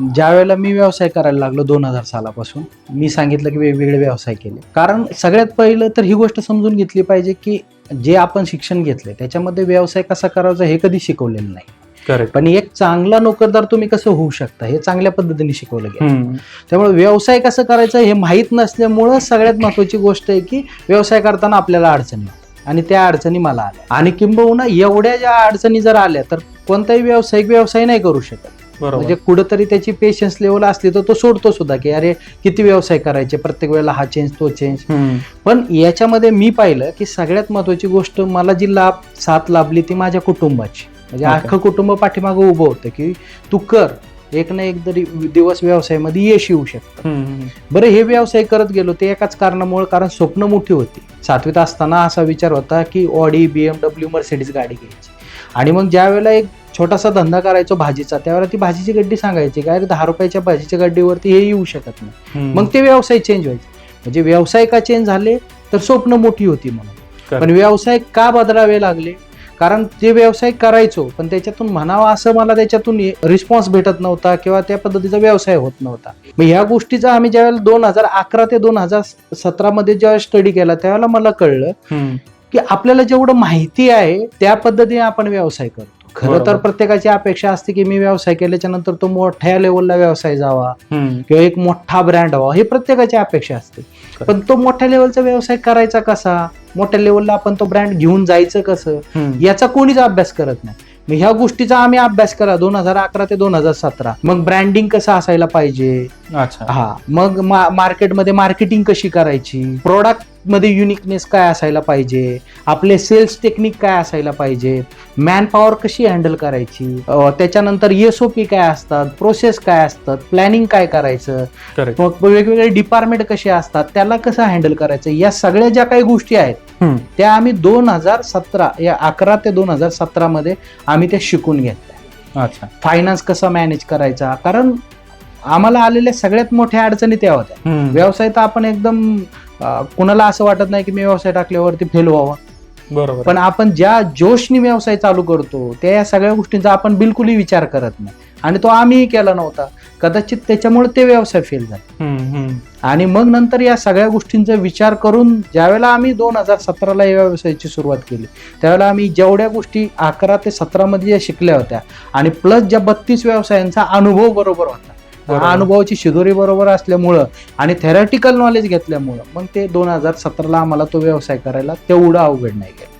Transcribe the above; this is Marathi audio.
ज्या वेळेला मी व्यवसाय करायला लागलो दोन हजार सालापासून मी सांगितलं की वेगवेगळे व्यवसाय केले. कारण सगळ्यात पहिलं तर ही गोष्ट समजून घेतली पाहिजे की जे आपण शिक्षण घेतले त्याच्यामध्ये व्यवसाय कसा करायचा हे कधी शिकवलेलं नाही. करेक्ट पण एक चांगला नोकरदार तुम्ही कसं होऊ शकता हे चांगल्या पद्धतीने शिकवलं गेलं. त्यामुळे व्यवसाय कसं करायचं हे माहीत नसल्यामुळं सगळ्यात महत्वाची गोष्ट आहे की व्यवसाय करताना आपल्याला अडचणी. आणि त्या अडचणी मला आल्या. आणि किंबहुना एवढ्या ज्या अडचणी जर आल्या तर कोणताही व्यावसायिक व्यवसाय नाही करू शकत. म्हणजे कुठंतरी त्याची पेशन्स लेवल असली तर तो सोडतो सुद्धा की अरे किती व्यवसाय करायचे प्रत्येक वेळेला हा चेंज तो चेंज. पण याच्यामध्ये मी पाहिलं की सगळ्यात महत्वाची गोष्ट मला जी लाभ साथ लाभली ती माझ्या कुटुंबाची म्हणजे. अख्खं कुटुंब पाठीमागं उभं होतं की तू कर एक ना एक तरी दिवस व्यवसायामध्ये यश येऊ शकतं. बरं हे व्यवसाय करत गेलो ते एकाच कारणामुळे कारण स्वप्न मोठी होती सातवीत असताना असा विचार होता की ऑडी बीएमडब्ल्यू मर्सिडीज गाडी घ्यायची आणि मग ज्या वेळेला एक छोटासा धंदा करायचो भाजीचा त्यावेळेला ती भाजीची गड्डी सांगायची काय दहा रुपयाच्या भाजीच्या गड्डीवरती हे येऊ शकत नाही. मग ते व्यवसाय चेंज व्हायचे. म्हणजे व्यवसाय का चेंज झाले? तर स्वप्न मोठी होती म्हणून. पण व्यवसाय का बदलावे लागले? कारण ते व्यवसाय करायचो पण त्याच्यातून म्हणावं असं मला त्याच्यातून रिस्पॉन्स भेटत नव्हता किंवा त्या पद्धतीचा व्यवसाय होत नव्हता. मग ह्या गोष्टीचा आम्ही ज्यावेळेला दोन हजार अकरा ते दोन हजार सतरा मध्ये जेव्हा स्टडी केला त्यावेळेला मला कळलं. की आपल्याला जेवढं माहिती आहे त्या पद्धतीने आपण व्यवसाय करतो. खरं तर. प्रत्येकाची अपेक्षा असते की मी व्यवसाय केल्याच्यानंतर तो मोठ्या लेवलला व्यवसाय जावा. किंवा एक मोठा ब्रँड व्हावा ही प्रत्येकाची अपेक्षा असते. पण तो मोठ्या लेवलचा व्यवसाय करायचा कसा? मोठ्या लेवलला आपण तो ब्रँड घेऊन जायचं कसं. याचा कोणीच अभ्यास करत नाही. मग ह्या गोष्टीचा आम्ही अभ्यास करा दोन हजार अकरा ते दोन हजार सतरा. मग ब्रँडिंग कसं असायला पाहिजे? हा मग मार्केटमध्ये मार्केटिंग कशी करायची? प्रोडक्ट मध्ये युनिकनेस काय असायला पाहिजे? आपले सेल्स टेक्निक काय असायला पाहिजे? मॅन पॉवर कशी हँडल करायची? त्याच्यानंतर एसओपी काय असतात? प्रोसेस काय असतात? प्लॅनिंग काय करायचं? मग वेगवेगळे डिपार्टमेंट कसे असतात? त्याला कसं हँडल करायचं? या सगळ्या ज्या काही गोष्टी आहेत त्या आम्ही दोन हजार सतरा या अकरा ते दोन हजार सतरा मध्ये आम्ही त्या शिकून घेतल्या. अच्छा. फायनान्स कसा मॅनेज करायचा? कारण आम्हाला आलेल्या सगळ्यात मोठ्या अडचणी त्या होत्या. व्यवसाय तर आपण एकदम कुणाला असं वाटत नाही की मी व्यवसाय टाकल्यावरती फेल व्हावा. बरोबर. पण आपण ज्या जोशनी व्यवसाय चालू करतो त्या या सगळ्या गोष्टींचा आपण बिलकुलही विचार करत नाही. आणि तो आम्हीही केला नव्हता. कदाचित त्याच्यामुळे ते व्यवसाय फेल झाले. आणि मग नंतर या सगळ्या गोष्टींचा विचार करून ज्यावेळेला आम्ही दोन हजार सतराला या व्यवसायाची सुरुवात केली त्यावेळेला आम्ही जेवढ्या गोष्टी अकरा ते सतरामध्ये ज्या शिकल्या होत्या आणि प्लस ज्या बत्तीस व्यवसायांचा अनुभव बरोबर होता अनुभवाची शिदोरी बरोबर असल्यामुळं आणि थेरॅटिकल नॉलेज घेतल्यामुळं मग ते दोन हजार सतराला आम्हाला तो व्यवसाय करायला तेवढं अवघड नाही गेलं.